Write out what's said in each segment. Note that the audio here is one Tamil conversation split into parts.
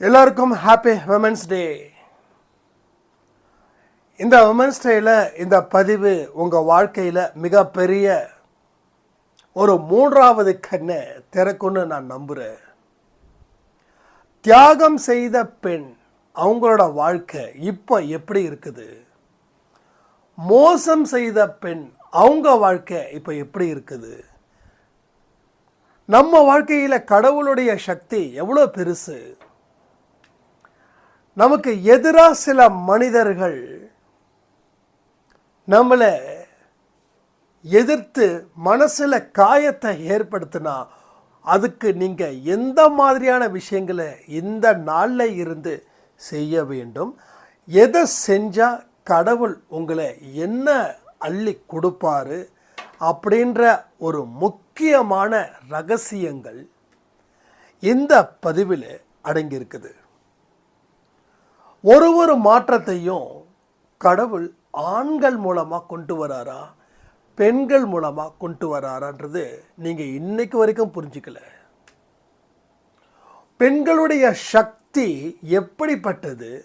எல்லாருக்கும் ஹாப்பி விமன்ஸ் டே இந்த விமன்ஸ் டேயில் இந்த பதிவு உங்கள் வாழ்க்கையில் மிகப்பெரிய ஒரு மூன்றாவது கண்ணை திறக்கும்னு நான் நம்புகிறேன் தியாகம் செய்த பெண் அவங்களோட வாழ்க்கை இப்போ எப்படி இருக்குது? மோசம் செய்த பெண் அவங்க வாழ்க்கை இப்போ எப்படி இருக்குது? நம்ம வாழ்க்கையில் கடவுளுடைய சக்தி எவ்வளோ பெருசு? நமக்கு எதிராக சில மனிதர்கள் நம்மளை எதிர்த்து மனசில் காயத்தை ஏற்படுத்தினா அதுக்கு நீங்கள் எந்த மாதிரியான விஷயங்களை இந்த நாளில் இருந்து செய்ய வேண்டும்? எதை செஞ்சால் கடவுள் உங்களை என்ன அள்ளி கொடுப்பாரு? அப்படின்ற ஒரு முக்கியமான ரகசியங்கள் இந்த பதிவில் அடங்கியிருக்குது. ஒரு ஒரு மாற்றத்தையும் கடவுள் ஆண்கள் மூலமாக கொண்டு வராரா? பெண்கள் மூலமாக கொண்டு வராரான்றது நீங்கள் இன்னைக்கு வரைக்கும் புரிஞ்சுக்கல. பெண்களுடைய சக்தி எப்படிப்பட்டது?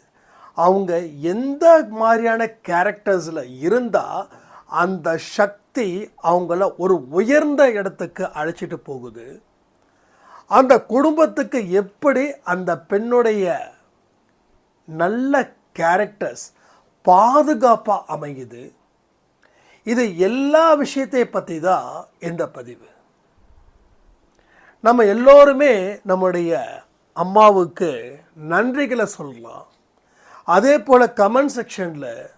அவங்க எந்த மாதிரியான கேரக்டர்ஸில் இருந்தால் அந்த சக்தி அவங்கள ஒரு உயர்ந்த இடத்துக்கு அழைச்சிட்டு போகுது. அந்த குடும்பத்துக்கு எப்படி அந்த பெண்ணுடைய நல்ல கேரக்டர்ஸ் பாதுகாப்பாக அமையுது. இது எல்லா விஷயத்தை பற்றி தான் இந்த பதிவு. நம்ம எல்லோருமே நம்முடைய அம்மாவுக்கு நன்றிகளை சொல்லலாம். அதே போல் கமெண்ட் செக்ஷனில்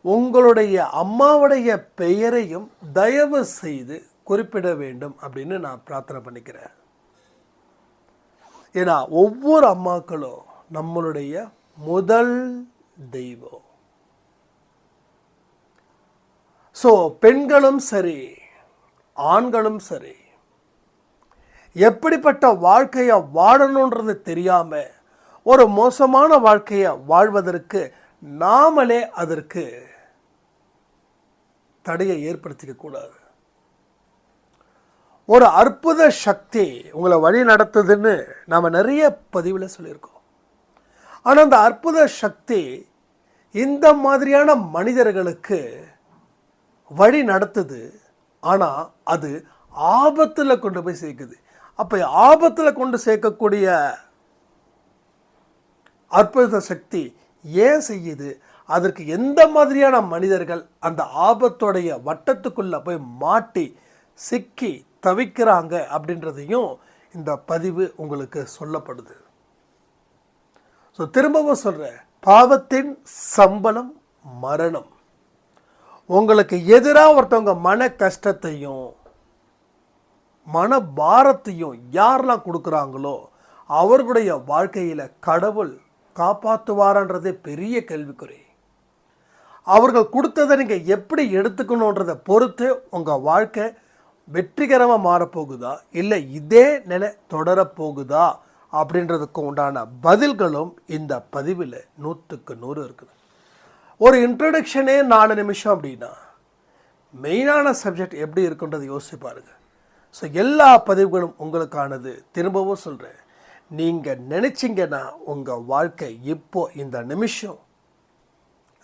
உங்களுடைய அம்மாவுடைய பெயரையும் தயவு செய்து குறிப்பிட வேண்டும் அப்படின்னு நான் பிரார்த்தனை பண்ணிக்கிறேன். ஏன்னா ஒவ்வொரு அம்மாக்களும் நம்மளுடைய முதல் தெய்வம். ஸோ பெண்களும் சரி ஆண்களும் சரி எப்படிப்பட்ட வாழ்க்கையை வாழணுன்றது தெரியாம ஒரு மோசமான வாழ்க்கையை வாழ்வதற்கு நாமளே அதற்கு தடையை ஏற்படுத்திக்க கூடாது. ஒரு அற்புத சக்தி உங்களை வழி நடத்துதுன்னு நாம் நிறைய பதிவில் சொல்லியிருக்கோம். ஆனால் அந்த அற்புத சக்தி இந்த மாதிரியான மனிதர்களுக்கு வழி நடத்துது. ஆனால் அது ஆபத்தில் கொண்டு போய் சேர்க்குது. அப்போ ஆபத்தில் கொண்டு சேர்க்கக்கூடிய அற்புத சக்தி ஏன் செய்யுது? அதற்கு எந்த மாதிரியான மனிதர்கள் அந்த ஆபத்தோடைய வட்டத்துக்குள்ளே போய் மாட்டி சிக்கி தவிக்கிறாங்க அப்படின்றதையும் இந்த பதிவு உங்களுக்கு சொல்லப்படுது. ஸோ திரும்பவும் சொல்கிறேன் பாவத்தின் சம்பளம் மரணம். உங்களுக்கு எதிராக ஒருத்தவங்க மன கஷ்டத்தையும் மன பாரத்தையும் யாரெல்லாம் கொடுக்குறாங்களோ அவர்களுடைய வாழ்க்கையில் கடவுள் காப்பாற்றுவாரன்றதே பெரிய கேள்விக்குறி. அவர்கள் கொடுத்ததை நீங்கள் எப்படி எடுத்துக்கணுன்றதை பொறுத்து உங்கள் வாழ்க்கை வெற்றிகரமாக மாறப்போகுதா? இல்லை இதே நிலை தொடரப்போகுதா? அப்படின்றதுக்கு உண்டான பதில்களும் இந்த பதிவில் நூற்றுக்கு நூறு இருக்குது. ஒரு இன்ட்ரடக்ஷனே நாலு நிமிஷம் அப்படின்னா மெயினான சப்ஜெக்ட் எப்படி இருக்குன்றது யோசிச்சு பாருங்கள் ஸோ எல்லா பதிவுகளும் உங்களுக்கானது. திரும்பவும் சொல்கிறேன் நீங்கள் நினச்சிங்கன்னா உங்கள் வாழ்க்கை இப்போ இந்த நிமிஷம்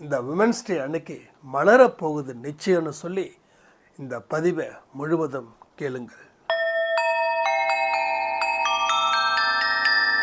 இந்த விமன்ஸ் டே அன்னைக்கு மலரப் போகுது நிச்சயம்னு சொல்லி இந்த பதிவை முழுவதும் கேளுங்கள்.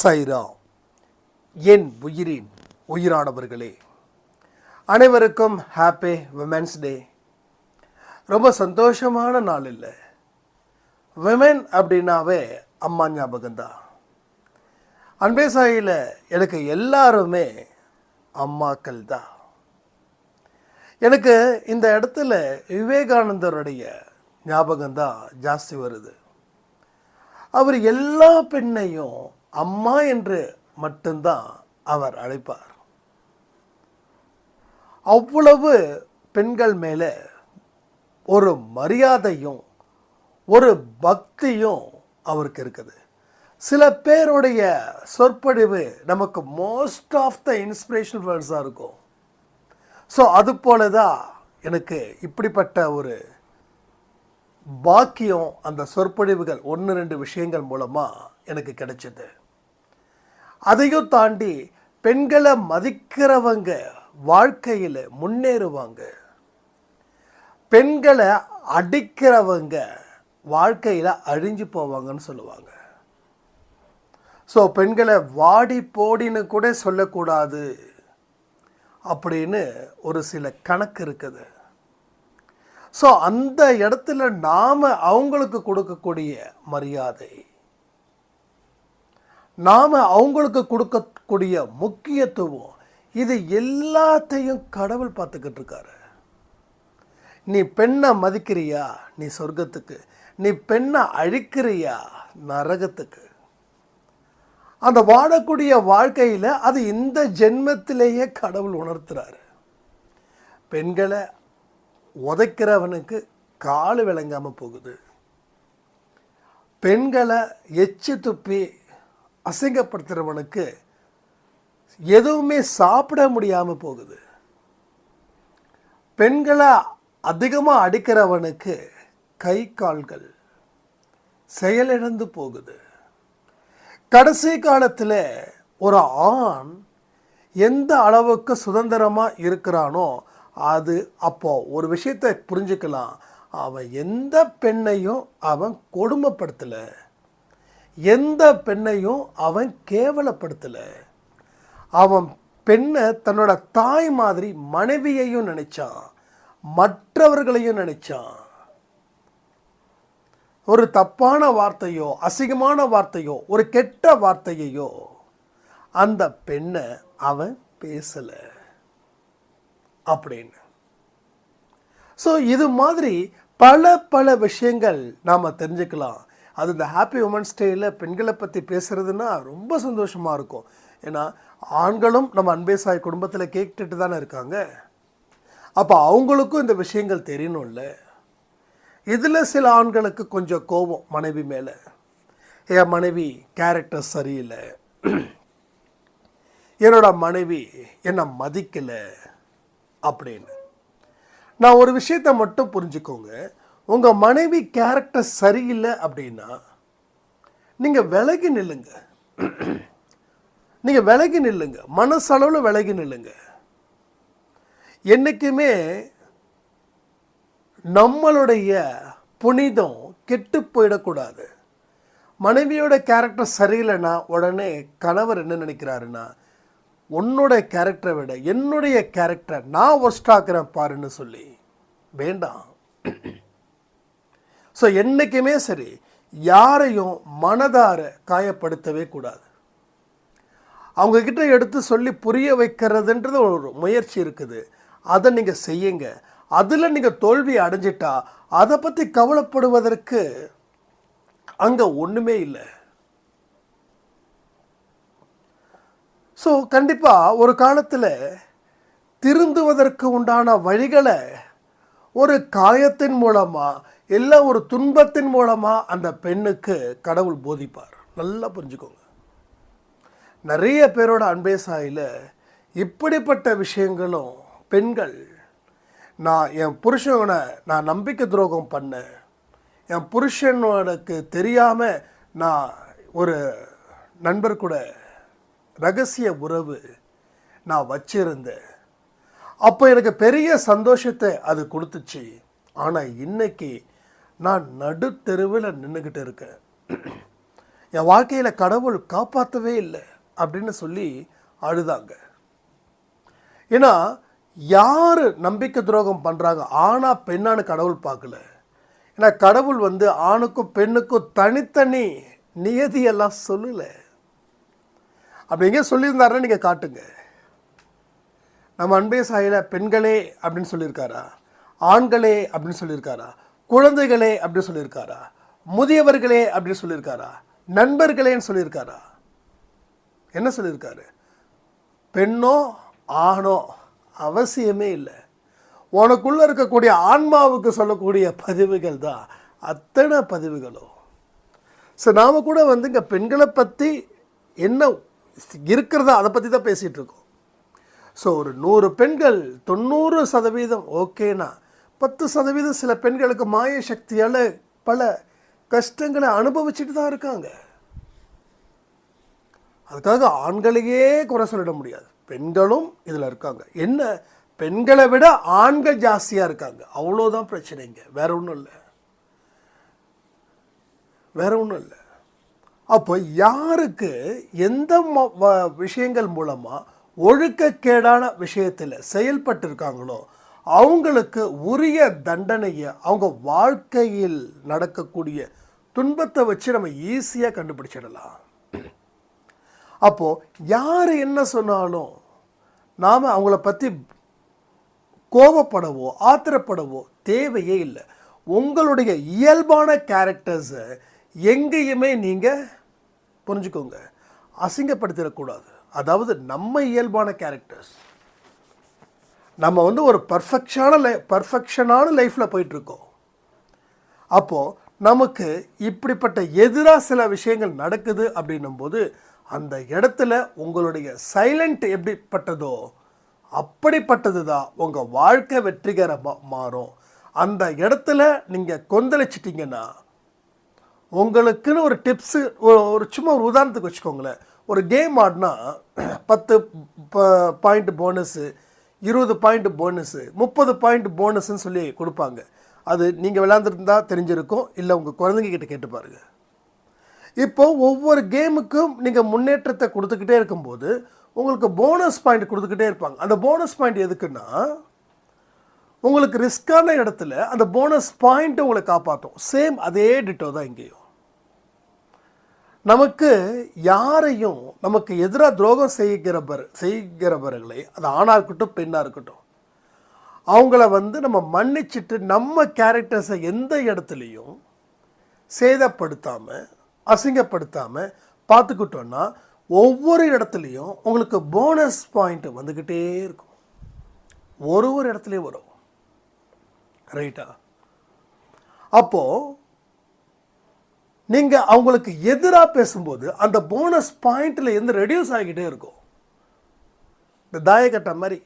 சைரா என் உயிரின் உயிரானவர்களே அனைவருக்கும் ஹாப்பி விமென்ஸ் டே ரொம்ப சந்தோஷமான நாள் இல்லை. விமென் அப்படின்னாவே அம்மா ஞாபகம்தான் அன்பே சாயில் எனக்கு எல்லாருமே அம்மாக்கள் தான் எனக்கு இந்த இடத்துல விவேகானந்தருடைய ஞாபகம் தான் ஜாஸ்தி வருது. அவர் எல்லா பெண்ணையும் அம்மா என்று மட்டும்தான் அவர் அழைப்பார். அவ்வளவு பெண்கள் மேலே ஒரு மரியாதையும் ஒரு பக்தியும் அவருக்கு இருக்குது. சில பேருடைய சொற்பொழிவு நமக்கு மோஸ்ட் ஆஃப் த இன்ஸ்பிரேஷனல் வேர்ட்ஸாக இருக்கும். ஸோ அது போல தான் எனக்கு இப்படிப்பட்ட ஒரு பாக்கியம் அந்த சொற்பொழிவுகள் ஒன்று ரெண்டு விஷயங்கள் மூலமாக எனக்கு கிடைச்சது. அதையும் தாண்டி பெண்களை மதிக்கிறவங்க வாழ்க்கையில் முன்னேறுவாங்க. பெண்களை அடிக்கிறவங்க வாழ்க்கையில் அழிஞ்சு போவாங்கன்னு சொல்லுவாங்க. ஸோ பெண்களை வாடி போடின்னு கூட சொல்லக்கூடாது அப்படின்னு ஒரு சில கணக்கு இருக்குது. ஸோ அந்த இடத்துல நாம் அவங்களுக்கு கொடுக்கக்கூடிய மரியாதை நாம் அவங்களுக்கு கொடுக்கக்கூடிய முக்கியத்துவம் இது எல்லாத்தையும் கடவுள் பார்த்துக்கிட்டு இருக்காரு. நீ பெண்ணை மதிக்கிறியா? நீ சொர்க்கத்துக்கு. நீ பெண்ணை அழிக்கிறியா? நரகத்துக்கு. அந்த வாழக்கூடிய வாழ்க்கையில் அது இந்த ஜென்மத்திலேயே கடவுள் உணர்த்துறாரு. பெண்களை உதைக்கிறவனுக்கு கால் விளங்காமல் போகுது. பெண்களை எச்சு துப்பி அசிங்கப்படுத்துகிறவனுக்கு எதுவுமே சாப்பிட முடியாமல் போகுது. பெண்களை அதிகமாக அடிக்கிறவனுக்கு கை கால்கள் செயலிழந்து போகுது. கடைசி காலத்தில் ஒரு ஆண் எந்த அளவுக்கு சுதந்திரமாக இருக்கிறானோ அது அப்போ ஒரு விஷயத்தை புரிஞ்சுக்கலாம். அவன் எந்த பெண்ணையும் அவன் கொடுமைப்படுத்தலை. எந்த பெண்ணையும் அவன் கேவலப்படுத்தலை. அவன் பெண்ணை தன்னோட தாய் மாதிரி மனைவியையும் நினைச்சான் மற்றவர்களையும் நினைச்சான். ஒரு தப்பான வார்த்தையோ அசிங்கமான வார்த்தையோ ஒரு கெட்ட வார்த்தையையோ அந்த பெண்ணை அவன் பேசலை. அப்படின்னு. ஸோ இது மாதிரி பல பல விஷயங்கள் நாம் தெரிஞ்சுக்கலாம். அது இந்த ஹாப்பி உமன்ஸ் டேயில் பெண்களை பற்றி பேசுகிறதுன்னா ரொம்ப சந்தோஷமாக இருக்கும். ஏன்னா ஆண்களும் நம்ம அன்பே சாய் குடும்பத்தில் கேட்டுட்டு தானே இருக்காங்க. அப்போ அவங்களுக்கும் இந்த விஷயங்கள் தெரியணும்ல. இதில் சில ஆண்களுக்கு கொஞ்சம் கோபம் மனைவி மேலே. என் மனைவி கேரக்டர் சரியில்லை. என்னோட மனைவி என்னை மதிக்கலை அப்படின்னு. நான் ஒரு விஷயத்தை மட்டும் புரிஞ்சுக்கோங்க. உங்கள் மனைவி கேரக்டர் சரியில்லை அப்படின்னா நீங்கள் விலகி நில்லுங்க. நீங்கள் விலகி நில்லுங்க. மனசளவில் விலகி நில்லுங்க. என்றைக்குமே நம்மளுடைய புனிதம் கெட்டு போயிடக்கூடாது. மனைவியோட கேரக்டர் சரியில்லைன்னா உடனே கணவர் என்ன நினைக்கிறாருன்னா உன்னோட கேரக்டரை விட என்னுடைய கேரக்டர் நான் ஒஸ்டாக்குறேன் பாருன்னு சொல்லி. வேண்டாம். ஸோ என்றைக்குமே சரி யாரையும் மனதார காயப்படுத்தவே கூடாது. அவங்க கிட்ட எடுத்து சொல்லி புரிய வைக்கிறதுன்றது ஒரு முயற்சி இருக்குது. அதை நீங்கள் செய்யுங்க. அதில் நீங்கள் தோல்வி அடைஞ்சிட்டா அதை பற்றி கவலைப்படுவதற்கு அங்கே ஒன்றுமே இல்லை. ஸோ கண்டிப்பாக ஒரு காலத்தில் திருந்துவதற்கு உண்டான வழிகளை ஒரு காயத்தின் மூலமாக எல்லாம் ஒரு துன்பத்தின் மூலமாக அந்த பெண்ணுக்கு கடவுள் போதிப்பார். நல்லா புரிஞ்சுக்கோங்க. நிறைய பேரோட அன்பே சாயில் இப்படிப்பட்ட விஷயங்களும் பெண்கள் நான் என் புருஷனை நான் நம்பிக்கை துரோகம் பண்ணேன் என் புருஷனுக்கு தெரியாமல் நான் ஒரு நண்பர் கூட ரகசிய உறவு நான் வச்சிருந்தேன். அப்போ எனக்கு பெரிய சந்தோஷத்தை அது கொடுத்துச்சு. ஆனால் இன்றைக்கி நான் நடுத்தெருவில் நின்றுக்கிட்டு இருக்கேன். என் வாழ்க்கையில் கடவுள் காப்பாற்றவே இல்லை அப்படின்னு சொல்லி அழுதாங்க. ஏன்னா யார் நம்பிக்கை துரோகம் பண்ணுறாங்க ஆணா பெண்ணான்னு கடவுள் பார்க்கல. ஏன்னா கடவுள் வந்து ஆணுக்கும் பெண்ணுக்கும் தனித்தனி நியதியெல்லாம் சொல்லலை. அப்படி எங்கே சொல்லியிருந்தாருன்னா நீங்கள் காட்டுங்க. நம்ம அன்பே சாயில பெண்களே அப்படின்னு சொல்லியிருக்காரா? ஆண்களே அப்படின்னு சொல்லியிருக்காரா? குழந்தைகளே அப்படின்னு சொல்லியிருக்காரா? முதியவர்களே அப்படின்னு சொல்லியிருக்காரா? நண்பர்களேன்னு சொல்லியிருக்காரா? என்ன சொல்லியிருக்காரு? பெண்ணோ ஆணோ அவசியமே இல்லை. உனக்குள்ளே இருக்கக்கூடிய ஆன்மாவுக்கு சொல்லக்கூடிய பதிவுகள் தான் அத்தனை பதிவுகளும். ஸோ நாம் கூட வந்து இங்கே பெண்களை பற்றி என்ன இருக்கிறதா அதை பற்றி தான் பேசிகிட்டு இருக்கோம். ஸோ ஒரு நூறு பெண்கள் தொண்ணூறு சதவீதம் ஓகேனா? பத்து சதவீதம் சில பெண்களுக்கு மாய சக்தியால் பல கஷ்டங்களை அனுபவிச்சுட்டு தான் இருக்காங்க. அதுக்காக ஆண்களையே குறை சொல்லிட முடியாது. பெண்களும் இதில் இருக்காங்க. என்ன? பெண்களை விட ஆண்கள் ஜாஸ்தியாக இருக்காங்க. அவ்வளோதான் பிரச்சனைங்க வேற ஒன்றும் இல்லை. வேற ஒன்றும் இல்லை. அப்போ யாருக்கு எந்த வ- விஷயங்கள் மூலமாக ஒழுக்கக்கேடான விஷயத்தில் செயல்பட்டு இருக்காங்களோ அவங்களுக்கு உரிய தண்டனையை அவங்க வாழ்க்கையில் நடக்கக்கூடிய துன்பத்தை வச்சு நம்ம ஈஸியாக கண்டுபிடிச்சிடலாம். அப்போது யார் என்ன சொன்னாலும் நாம் அவங்கள பற்றி கோபப்படவோ ஆத்திரப்படவோ தேவையே இல்லை. உங்களுடைய இயல்பான கேரக்டர்ஸை எங்கேயுமே நீங்கள் புரிஞ்சுக்கோங்க. அசிங்கப்படுத்திடக்கூடாது. அதாவது நம்ம இயல்பான கேரக்டர்ஸ் நம்ம வந்து ஒரு பர்ஃபெக்ஷனான லை பர்ஃபெக்ஷனான லைஃப்பில் போயிட்டுருக்கோம். அப்போது நமக்கு இப்படிப்பட்ட எதிராக சில விஷயங்கள் நடக்குது அப்படின்னும்போது அந்த இடத்துல உங்களுடைய சைலண்ட் எப்படிப்பட்டதோ அப்படிப்பட்டது தான் உங்கள் வாழ்க்கை வெற்றிகரமாக மாறும். அந்த இடத்துல நீங்கள் கொந்தளிச்சிட்டிங்கன்னா உங்களுக்குன்னு ஒரு டிப்ஸு ஒரு சும்மா ஒரு உதாரணத்துக்கு வச்சுக்கோங்களேன். ஒரு கேம் ஆடினா பத்து பாயிண்ட் போனஸு இருபது பாயிண்ட் போனஸு முப்பது பாயிண்ட் போனஸ்ன்னு சொல்லி கொடுப்பாங்க. அது நீங்கள் விளாண்டுருந்தா தெரிஞ்சிருக்கும். இல்லை உங்கள் குழந்தைங்க கிட்ட கேட்டு பாருங்கள் இப்போ ஒவ்வொரு கேமுக்கும் நீங்கள் முன்னேற்றத்தை கொடுத்துக்கிட்டே இருக்கும்போது உங்களுக்கு போனஸ் பாயிண்ட் கொடுத்துக்கிட்டே இருப்பாங்க. அந்த போனஸ் பாயிண்ட் எதுக்குன்னா உங்களுக்கு ரிஸ்க்கான இடத்துல அந்த போனஸ் பாயிண்ட்டை உங்களை காப்பாற்றும் சேம் அதே டிட்டோ தான் இங்கேயும். நமக்கு யாரையும் நமக்கு எதிராக துரோகம் செய்கிறவர் செய்கிறவர்களை அது ஆணாக இருக்கட்டும் பெண்ணாக இருக்கட்டும் அவங்கள வந்து நம்ம மன்னிச்சிட்டு நம்ம கேரக்டர்ஸை எந்த இடத்துலையும் சேதப்படுத்தாமல் அசிங்கப்படுத்தாமல் பார்த்துக்கிட்டோன்னா ஒவ்வொரு இடத்துலையும் உங்களுக்கு போனஸ் பாயிண்ட் வந்துக்கிட்டே இருக்கும். ஒரு ஒரு இடத்துலையும் வரும். ரைட்டா அப்போது நீங்கள் அவங்களுக்கு எதிராக பேசும்போது அந்த போனஸ் பாயிண்டில் இருந்து ரெடியூஸ் ஆகிக்கிட்டே இருக்கும். இந்த தாயக்கட்டை மாதிரி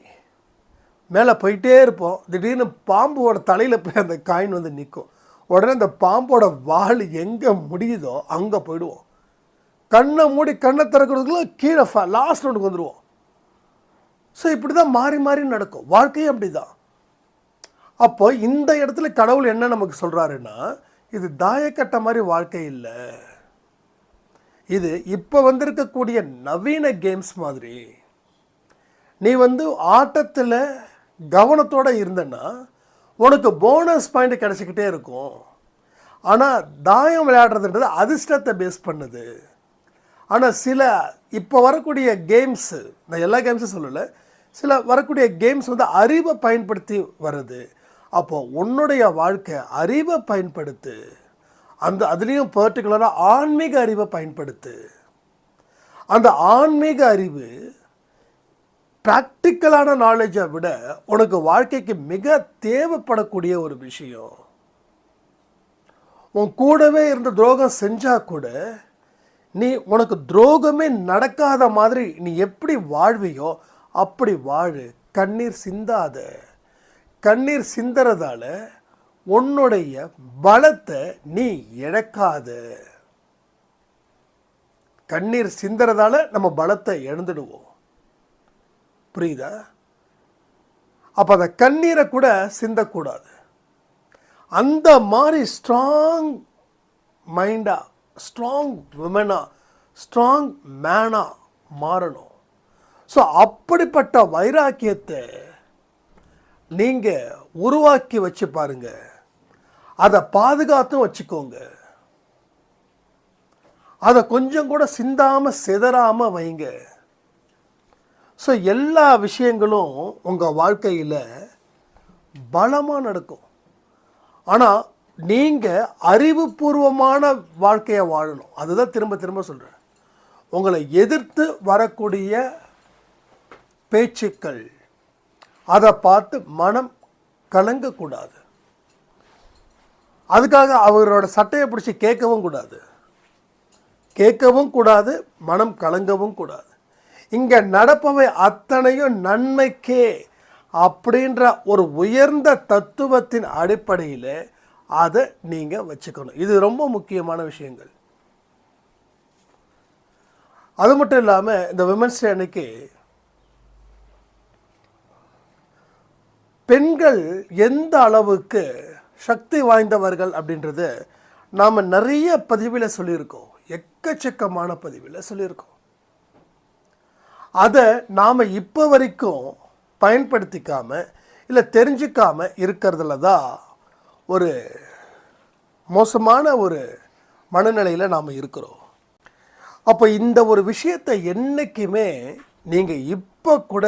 மேலே போயிட்டே இருப்போம். திடீர்னு பாம்போட தலையில் போய் அந்த காயின் வந்து நிற்கும். உடனே அந்த பாம்போட வால் எங்கே முடியுதோ அங்கே போயிடுவோம். கண்ணை மூடி கண்ணை திறக்கிறதுக்குள்ள கீழே லாஸ்ட் ஒன்றுக்கு வந்துடுவோம் ஸோ இப்படி தான் மாறி மாறி நடக்கும். வாழ்க்கையும் அப்படி தான் அப்போ இந்த இடத்துல கடவுள் என்ன நமக்கு சொல்கிறாருன்னா இது தாயக்கட்ட மாதிரி வாழ்க்கை இல்லை. இது இப்போ வந்திருக்கக்கூடிய நவீன கேம்ஸ் மாதிரி. நீ வந்து ஆட்டத்தில் கவனத்தோடு இருந்தன்னா உனக்கு போனஸ் பாயிண்ட் கிடச்சிக்கிட்டே இருக்கும். ஆனால் தாயம் விளையாடுறதுன்றது அதிர்ஷ்டத்தை பேஸ் பண்ணுது. ஆனால் சில இப்போ வரக்கூடிய கேம்ஸு நான் எல்லா கேம்ஸும் சொல்லலை சில வரக்கூடிய கேம்ஸ் வந்து அறிவை பயன்படுத்தி வருது. அப்போ உன்னுடைய வாழ்க்கை அறிவை பயன்படுத்து அந்த அதுலேயும் பர்டிகுலராக ஆன்மீக அறிவை பயன்படுத்து. அந்த ஆன்மீக அறிவு ப்ராக்டிக்கலான நாலேஜை விட உனக்கு வாழ்க்கைக்கு மிக தேவைப்படக்கூடிய ஒரு விஷயம். உன் கூடவே இருந்த துரோகம் செஞ்சால் கூட நீ உனக்கு துரோகமே நடக்காத மாதிரி நீ எப்படி வாழ்வியோ அப்படி வாழு. கண்ணீர் சிந்தாத. கண்ணீர் சிந்தறதால உன்னுடைய பலத்தை நீ இழக்காத. கண்ணீர் சிந்தறதால நம்ம பலத்தை இழந்துடுவோம். புரியுதா? அப்போ அந்த கண்ணீரை கூட சிந்தக்கூடாது. அந்த மாதிரி ஸ்ட்ராங் மைண்டாக ஸ்ட்ராங் விமனாக ஸ்ட்ராங் மேனாக மாறணும். ஸோ அப்படிப்பட்ட வைராக்கியத்தை நீங்கள் உருவாக்கி வச்சு பாருங்க. அதை பாதுகாத்தும் வச்சுக்கோங்க. அதை கொஞ்சம் கூட சிந்தாமல் சிதறாமல் வைங்க. ஸோ எல்லா விஷயங்களும் உங்கள் வாழ்க்கையில் பலமாக நடக்கும். ஆனால் நீங்கள் அறிவுபூர்வமான வாழ்க்கையை வாழணும். அதுதான் திரும்ப திரும்ப சொல்கிறேன் உங்களை எதிர்த்து வரக்கூடிய பேச்சுக்கள் அதை பார்த்து மனம் கலங்கக்கூடாது. அதுக்காக அவரோட சட்டையை பிடிச்சி கேட்கவும் கூடாது. கேட்கவும் கூடாது மனம் கலங்கவும் கூடாது. இங்கே நடப்பவை அத்தனையும் நன்மைக்கே அப்படின்ற ஒரு உயர்ந்த தத்துவத்தின் அடிப்படையில் அதை நீங்கள் வச்சுக்கணும். இது ரொம்ப முக்கியமான விஷயங்கள். அது மட்டும் இல்லாமல் இந்த விமன்ஸ் டே அன்னைக்கு பெண்கள் எந்த அளவுக்கு சக்தி வாய்ந்தவர்கள் அப்படின்றது நாம் நிறைய பதிவில் சொல்லியிருக்கோம். எக்கச்சக்கமான பதிவில் சொல்லியிருக்கோம். அதை நாம் இப்போ வரைக்கும் பயன்படுத்திக்காம இல்லை தெரிஞ்சுக்காம இருக்கிறதுல தான் ஒரு மோசமான ஒரு மனநிலையில் நாம் இருக்கிறோம். அப்போ இந்த ஒரு விஷயத்தை என்றைக்குமே நீங்கள் இப்போ கூட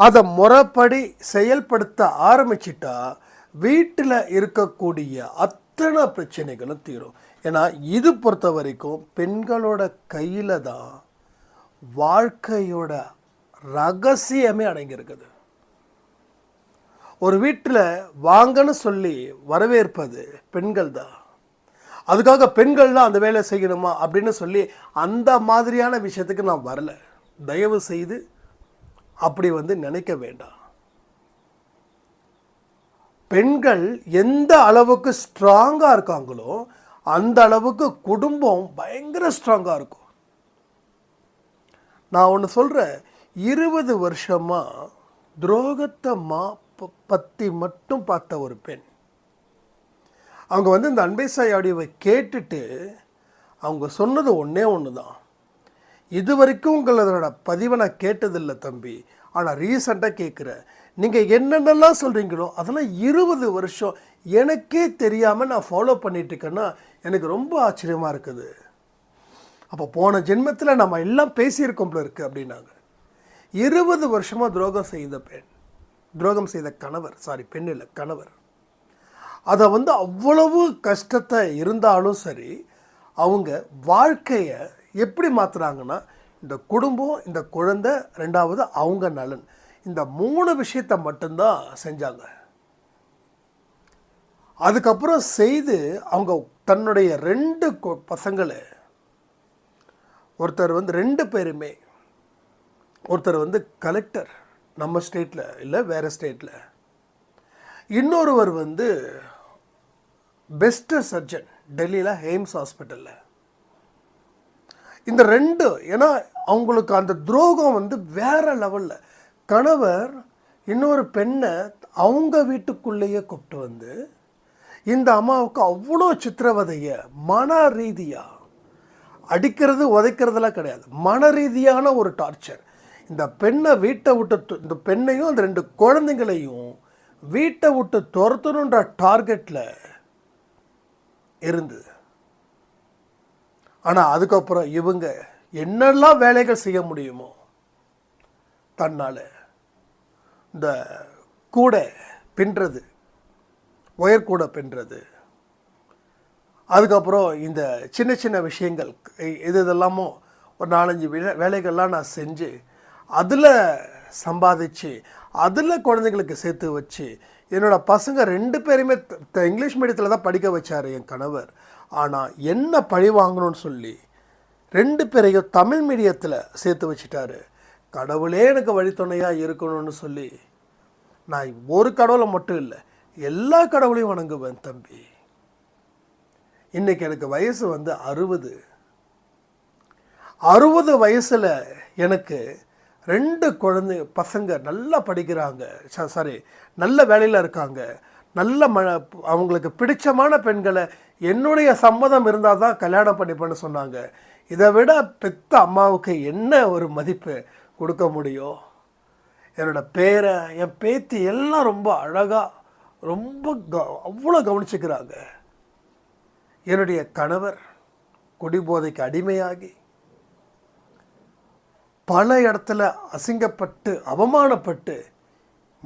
அதை முறைப்படி செயல்படுத்த ஆரம்பிச்சிட்டா வீட்டில் இருக்கக்கூடிய அத்தனை பிரச்சனைகளும் தீரும். ஏன்னா இது பொறுத்த வரைக்கும் பெண்களோட கையில் தான் வாழ்க்கையோட ரகசியமே அடங்கியிருக்குது. ஒரு வீட்டில் வாங்கன்னு சொல்லி வரவேற்பது பெண்கள் தான். அதுக்காக பெண்கள்லாம் அந்த வேலை செய்யணுமா அப்படின்னு சொல்லி அந்த மாதிரியான விஷயத்துக்கு நான் வரல. தயவு செய்து அப்படி வந்து நினைக்க வேண்டாம். பெண்கள் எந்த அளவுக்கு ஸ்ட்ராங்காக இருக்காங்களோ அந்த அளவுக்கு குடும்பம் பயங்கர ஸ்ட்ராங்காக இருக்கும். நான் ஒன்று சொல்கிறேன் இருபது வருஷமாக துரோகத்தை மா ப- பற்றி மட்டும் பார்த்த ஒரு பெண். அவங்க வந்து இந்த அன்பை சாய் கேட்டுட்டு அவங்க சொன்னது ஒன்றே ஒன்று தான் இது வரைக்கும் உங்களோட பதிவை நான் கேட்டதில்லை தம்பி. ஆனால் ரீசண்டாக கேட்குறேன் நீங்கள் என்னென்னலாம் சொல்கிறீங்களோ அதெல்லாம் இருபது வருஷம் எனக்கே தெரியாமல் நான் ஃபாலோ பண்ணிட்டுருக்கேன்னா எனக்கு ரொம்ப ஆச்சரியமாக இருக்குது. அப்போ போன ஜென்மத்தில் நம்ம எல்லாம் பேசியிருக்கோம் இருக்குது இருக்கு அப்படின்னாங்க. இருபது வருஷமாக துரோகம் செய்த பெண் துரோகம் செய்த கணவர் சாரி பெண் இல்லை கணவர். அதை வந்து அவ்வளவு கஷ்டத்தை இருந்தாலும் சரி அவங்க வாழ்க்கையை எப்படி மாற்றுறாங்கன்னா இந்த குடும்பம் இந்த குழந்தை ரெண்டாவது அவங்க நலன். இந்த மூணு விஷயத்தை மட்டும்தான் செஞ்சாங்க. அதுக்கப்புறம் செய்து அவங்க தன்னுடைய ரெண்டு பசங்களை ஒருத்தர் வந்து ரெண்டு பேருமே ஒருத்தர் வந்து கலெக்டர் நம்ம ஸ்டேட்டில் இல்லை வேறு ஸ்டேட்டில் இன்னொருவர் வந்து பெஸ்ட்டு சர்ஜன் டெல்லியில் ஹெய்ம்ஸ் ஹாஸ்பிட்டலில் இந்த ரெண்டு ஏன்னா அவங்களுக்கு அந்த துரோகம் வந்து வேற லெவலில் கணவர் இன்னொரு பெண்ணை அவங்க வீட்டுக்குள்ளேயே கூப்பிட்டு வந்து இந்த அம்மாவுக்கு அவ்வளோ சித்திரவதையை மன ரீதியாக அடிக்கிறது உதைக்கிறதுலாம் கிடையாது. மன ரீதியான ஒரு டார்ச்சர் இந்த பெண்ணை வீட்டை விட்டு இந்த பெண்ணையும் அந்த ரெண்டு குழந்தைங்களையும் வீட்டை விட்டு துரத்தணுன்ற டார்கெட்டில் இருந்தது. ஆனால் அதுக்கப்புறம் இவங்க என்னெல்லாம் வேலைகள் செய்ய முடியுமோ தன்னால் இந்த கூடை பின்னுறது ஒயர் கூடை பின்னுறது அதுக்கப்புறம் இந்த சின்ன சின்ன விஷயங்கள் இது இதெல்லாமோ ஒரு நாலஞ்சு வேலைகள்லாம் நான் செஞ்சு அதில் சம்பாதிச்சு அதில் குழந்தைங்களுக்கு சேர்த்து வச்சு என்னோடய பசங்க ரெண்டு பேருமே த- இங்கிலீஷ் மீடியத்தில் தான் படிக்க வச்சார் என் கணவர். ஆனால் என்ன பழி வாங்கணும்னு சொல்லி ரெண்டு பேரையும் தமிழ் மீடியத்தில் சேர்த்து வச்சிட்டாரு. கடவுளே எனக்கு வழித்துணையாக இருக்கணும்னு சொல்லி நான் ஒரு கடவுளை மட்டும் இல்லை எல்லா கடவுளையும் வணங்குவேன் தம்பி. இன்றைக்கி எனக்கு வயசு வந்து அறுபது. அறுபது வயசில் எனக்கு ரெண்டு குழந்தை பசங்க நல்லா படிக்கிறாங்க. சாரி நல்ல வேலையில் இருக்காங்க. நல்ல ம அவங்களுக்கு பிடிச்சமான பெண்களை என்னுடைய சம்மதம் இருந்தால் தான் கல்யாணம் பண்ணிப்பேன்னு சொன்னாங்க. இதை விட பெத்த அம்மாவுக்கு என்ன ஒரு மதிப்பு கொடுக்க முடியும்? என்னோடய பேரை என் பேத்தி எல்லாம் ரொம்ப அழகாக ரொம்ப க அவ்வளோ கவனிச்சுக்கிறாங்க. என்னுடைய கணவர் குடிபோதைக்கு அடிமையாகி பல இடத்துல அசிங்கப்பட்டு அவமானப்பட்டு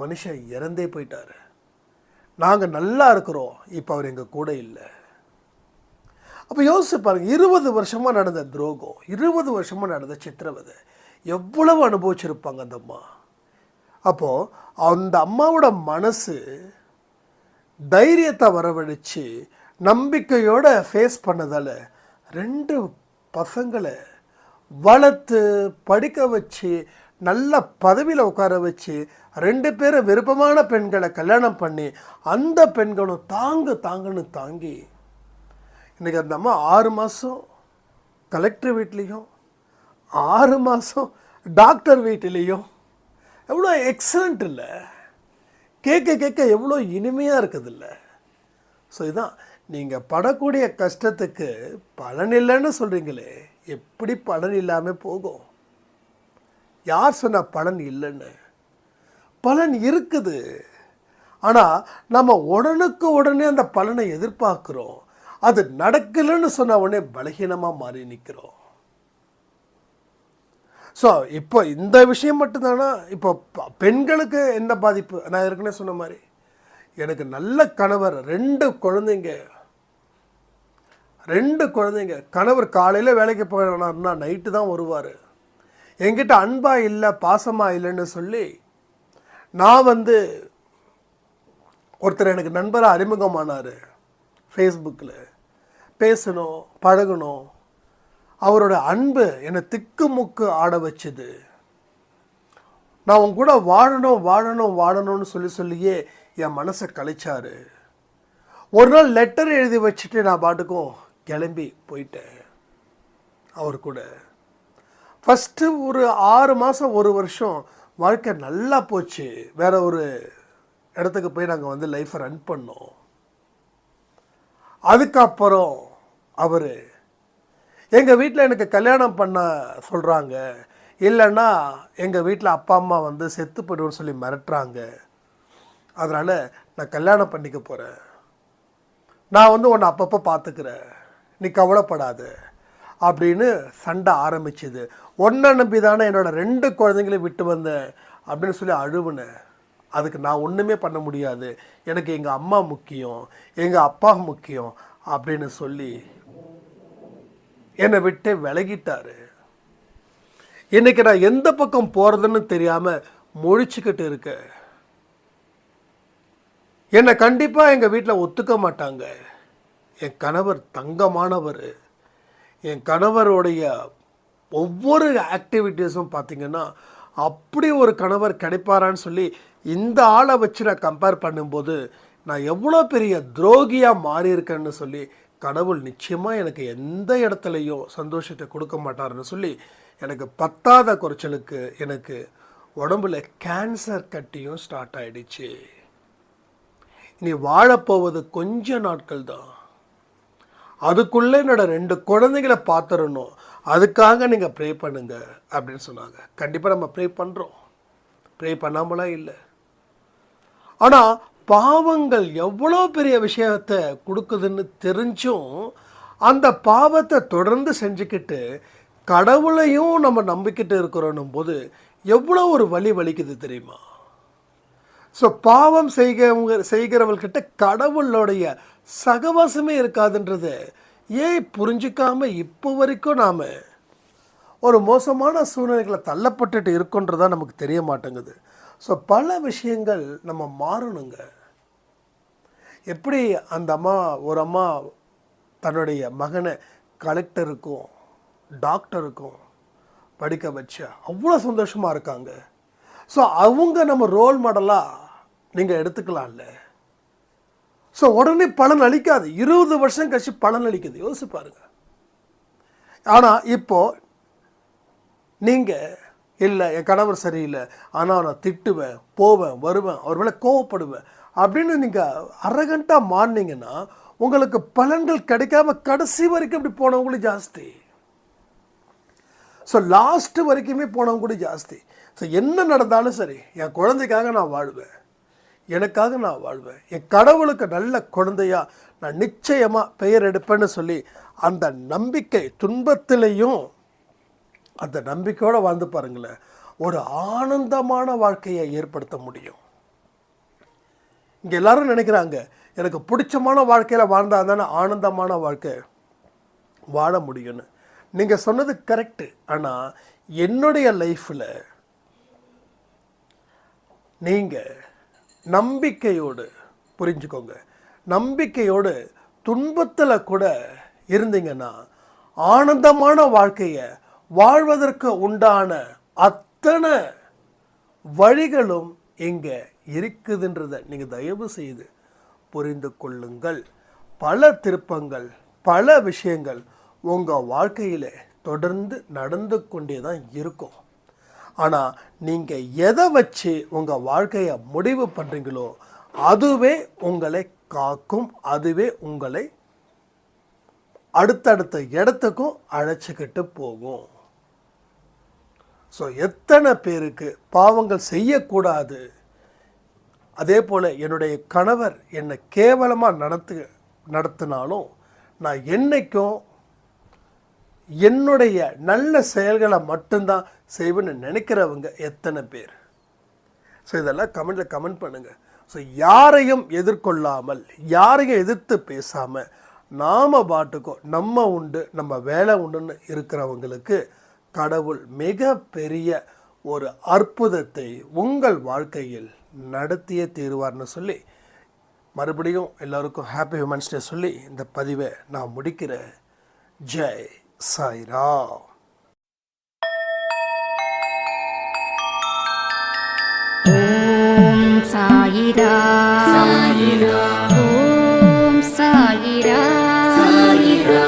மனுஷன் இறந்தே போயிட்டாரு. நாங்கள் நல்லா இருக்கிறோம். இப்போ அவர் எங்கள் கூட இல்லை. அப்போ யோசிச்சு பாருங்க இருபது வருஷமாக நடந்த துரோகம் இருபது வருஷமாக நடந்த சித்திரவதை எவ்வளவு அனுபவிச்சிருப்பாங்க அந்த அம்மா? அப்போது அந்த அம்மாவோட மனசு தைரியத்தை வரவழைச்சு நம்பிக்கையோடு ஃபேஸ் பண்ணதால் ரெண்டு பசங்களை வளர்த்து படிக்க வச்சு நல்ல பதவியில் உட்கார வச்சு ரெண்டு பேரும் விருப்பமான பெண்களை கல்யாணம் பண்ணி அந்த பெண்களும் தாங்கு தாங்குன்னு தாங்கி இன்றைக்கி அந்த அம்மா ஆறு மாதம் கலெக்டர் வீட்லேயும் ஆறு மாதம் டாக்டர் வீட்டிலையும். எவ்வளோ எக்ஸலண்ட் இல்லை. கேட்க கேட்க எவ்வளோ இனிமையாக இருக்குதுல்ல ஸோ இதுதான் நீங்கள் படக்கூடிய கஷ்டத்துக்கு பலன் இல்லைன்னு சொல்கிறீங்களே எப்படி பலன் இல்லாமல் போகும்? யார் சொன்ன பலன் இல்லைன்னு? பலன் இருக்குது. ஆனால் நம்ம உடனுக்கு உடனே அந்த பலனை எதிர்பார்க்குறோம். அது நடக்கலைன்னு சொன்ன உடனே பலகீனமாக மாறி நிற்கிறோம் ஸோ இப்போ இந்த விஷயம் மட்டும்தானா? இப்போ பெண்களுக்கு என்ன பாதிப்பு? நான் ஏற்கனவே சொன்ன மாதிரி எனக்கு நல்ல கணவர் ரெண்டு குழந்தைங்க. ரெண்டு குழந்தைங்க. கணவர் காலையில் வேலைக்கு போயிடணும்னா நைட்டு தான் வருவார். என்கிட்ட அன்பாக இல்லை பாசமாக இல்லைன்னு சொல்லி நான் வந்து ஒருத்தர் எனக்கு நண்பராக அறிமுகமானார் ஃபேஸ்புக்கில் பேசணும் பழகணும். அவரோட அன்பு என்னை திக்கு முக்கு ஆட வச்சுது. நான் உன் கூட வாழணும் வாழணும் வாழணும்னு சொல்லி சொல்லியே என் மனசை கழிச்சார் ஒரு நாள் லெட்டர் எழுதி வச்சுட்டு நான் பாட்டுக்கும் கிளம்பி போயிட்டேன். அவர் கூட. ஃபஸ்ட்டு ஒரு ஆறு மாதம் ஒரு வருஷம் வாழ்க்கை நல்லா போச்சு. வேறு ஒரு இடத்துக்கு போய் நாங்கள் வந்து லைஃப்பை ரன் பண்ணோம். அதுக்கப்புறம் அவர் எங்கள் வீட்டில் எனக்கு கல்யாணம் பண்ண சொல்கிறாங்க இல்லைன்னா எங்கள் வீட்டில் அப்பா அம்மா வந்து செத்து போயிடுவோன்னு சொல்லி மிரட்டுறாங்க. அதனால் நான் கல்யாணம் பண்ணிக்க போகிறேன் நான் வந்து உன்னை அப்பப்போ பார்த்துக்கிறேன். நீ கவலைப்படாத. அப்படின்னு சண்டை ஆரம்பிச்சுது. ஒன்றை நம்பி தானே என்னோட ரெண்டு குழந்தைங்களையும் விட்டு வந்தேன் அப்படின்னு சொல்லி அழுவுனேன் அதுக்கு நான் ஒன்றுமே பண்ண முடியாது. எனக்கு எங்கள் அம்மா முக்கியம் எங்கள் அப்பா முக்கியம் அப்படின்னு சொல்லி என்னை விட்டு விலகிட்டாரு. இன்றைக்கி நான் எந்த பக்கம் போகிறதுன்னு தெரியாமல் முழிச்சுக்கிட்டு இருக்கேன். என்னை கண்டிப்பாக எங்கள் வீட்டில் ஒத்துக்க மாட்டாங்க. என் கணவர் தங்கமானவர். என் கணவருடைய ஒவ்வொரு ஆக்டிவிட்டீஸும் பார்த்திங்கன்னா அப்படி ஒரு கணவர் கிடைப்பாரான்னு சொல்லி இந்த ஆளை வச்சு நான் கம்பேர் பண்ணும்போது நான் எவ்வளோ பெரிய துரோகியாக மாறியிருக்கேன்னு சொல்லி கடவுள் நிச்சயமாக எனக்கு எந்த இடத்துலையும் சந்தோஷத்தை கொடுக்க மாட்டார்னு சொல்லி எனக்கு பத்தாத குறைச்சலுக்கு எனக்கு உடம்புல கேன்சர் கட்டியும் ஸ்டார்ட் ஆகிடுச்சு இனி வாழப்போவது கொஞ்ச நாட்கள் தான் அதுக்குள்ளே என்னோடய ரெண்டு குழந்தைங்களை பார்த்துடணும். அதுக்காக நீங்கள் ப்ரே பண்ணுங்க அப்படின்னு சொன்னாங்க. கண்டிப்பாக நம்ம ப்ரே பண்ணுறோம் ப்ரே பண்ணாமலாம் இல்லை. ஆனால் பாவங்கள் எவ்வளோ பெரிய விஷயத்தை கொடுக்குதுன்னு தெரிஞ்சும் அந்த பாவத்தை தொடர்ந்து செஞ்சுக்கிட்டு கடவுளையும் நம்ம நம்பிக்கிட்டு இருக்கிறோன்னும் போது எவ்வளோ ஒரு வலி வலிக்குது தெரியுமா? ஸோ பாவம் செய்கிறவங்க செய்கிறவர்கிட்ட கடவுளுடைய சகவாசமே இருக்காதுன்றது. ஏன் புரிஞ்சிக்காமல் இப்போ வரைக்கும் நாம் ஒரு மோசமான சூழ்நிலைகளை தள்ளப்பட்டுட்டு இருக்கோன்றதா நமக்கு தெரிய மாட்டேங்குது. ஸோ பல விஷயங்கள் நம்ம மாறணுங்க. எப்படி அந்த அம்மா ஒரு அம்மா தன்னுடைய மகனை கலெக்டருக்கும் டாக்டருக்கும் படிக்க வச்ச அவ்வளோ சந்தோஷமாக இருக்காங்க. ஸோ அவங்க நம்ம ரோல் மாடலாக நீங்கள் எடுத்துக்கலாம்ல. ஸோ உடனே பலன் அளிக்காது. இருபது வருஷம் கழிச்சு பலன் அளிக்குது. யோசிச்சு பாருங்க. ஆனால் இப்போ நீங்கள் இல்லை என் கணவர் சரியில்லை. ஆனால் நான் திட்டுவேன் போவேன் வருவேன் அவர் மேலே கோவப்படுவேன். அப்படின்னு நீங்கள் அரகண்ட்டாக மாறினீங்கன்னா உங்களுக்கு பலன்கள் கிடைக்காம கடைசி வரைக்கும் இப்படி போனவங்களும் ஜாஸ்தி. ஸோ லாஸ்ட்டு வரைக்குமே போனவங்க கூட ஜாஸ்தி. ஸோ என்ன நடந்தாலும் சரி என் குழந்தைக்காக நான் வாழ்வேன். எனக்காக நான் வாழ்வேன். என் கடவுளுக்கு நல்ல குழந்தையா நான் நிச்சயமாக பெயர் எடுப்பேன்னு சொல்லி அந்த நம்பிக்கை துன்பத்திலையும் அந்த நம்பிக்கையோடு வாழ்ந்து பாருங்களேன். ஒரு ஆனந்தமான வாழ்க்கையை ஏற்படுத்த முடியும். இங்கே எல்லாரும் நினைக்கிறாங்க எனக்கு பிடிச்சமான வாழ்க்கையில் வாழ்ந்தால் தானே ஆனந்தமான வாழ்க்கை வாழ முடியும்னு. நீங்கள் சொன்னது கரெக்டு ஆனால் என்னுடைய லைஃப்பில் நீங்கள் நம்பிக்கையோடு புரிஞ்சுக்கோங்க. நம்பிக்கையோடு துன்பத்தில் கூட இருந்தீங்கன்னா ஆனந்தமான வாழ்க்கையை வாழ்வதற்கு உண்டான அத்தனை வழிகளும் இங்கே இருக்குதுன்றதை நீங்கள் தயவு செய்து புரிந்து கொள்ளுங்கள். பல திருப்பங்கள் பல விஷயங்கள் உங்கள் வாழ்க்கையில் தொடர்ந்து நடந்து கொண்டே தான் இருக்கும். ஆனால் நீங்கள் எதை வச்சு உங்கள் வாழ்க்கையை முடிவு பண்ணுறீங்களோ அதுவே உங்களை காக்கும் அதுவே உங்களை அடுத்தடுத்த இடத்துக்கும் அழைச்சிக்கிட்டு போகும். ஸோ எத்தனை பேருக்கு பாவங்கள் செய்யக்கூடாது? அதே போல் என்னுடைய கணவர் என்னை கேவலமாக நடத்து நடத்தினாலும் நான் என்றைக்கும் என்னுடைய நல்ல செயல்களை மட்டும்தான் செய்வேன்னு நினைக்கிறவங்க எத்தனை பேர்? ஸோ இதெல்லாம் கமெண்ட்டில் கமெண்ட் பண்ணுங்கள் ஸோ யாரையும் எதிர்கொள்ளாமல் யாரையும் எதிர்த்து பேசாமல் நாம் பாட்டுக்கும் நம்ம உண்டு நம்ம வேலை உண்டுன்னு இருக்கிறவங்களுக்கு கடவுள் மிக பெரிய ஒரு அற்புதத்தை உங்கள் வாழ்க்கையில் நடத்திய தீர்வார்னு சொல்லி மறுபடியும் எல்லாருக்கும் ஹாப்பி உமன்ஸ் டே சொல்லி இந்த பதிவை நான் முடிக்கிறேன். ஜெய் சாய்ராம் ஓம் சாயிரா சாயிரா ஓம் சாயிரா சாயிரா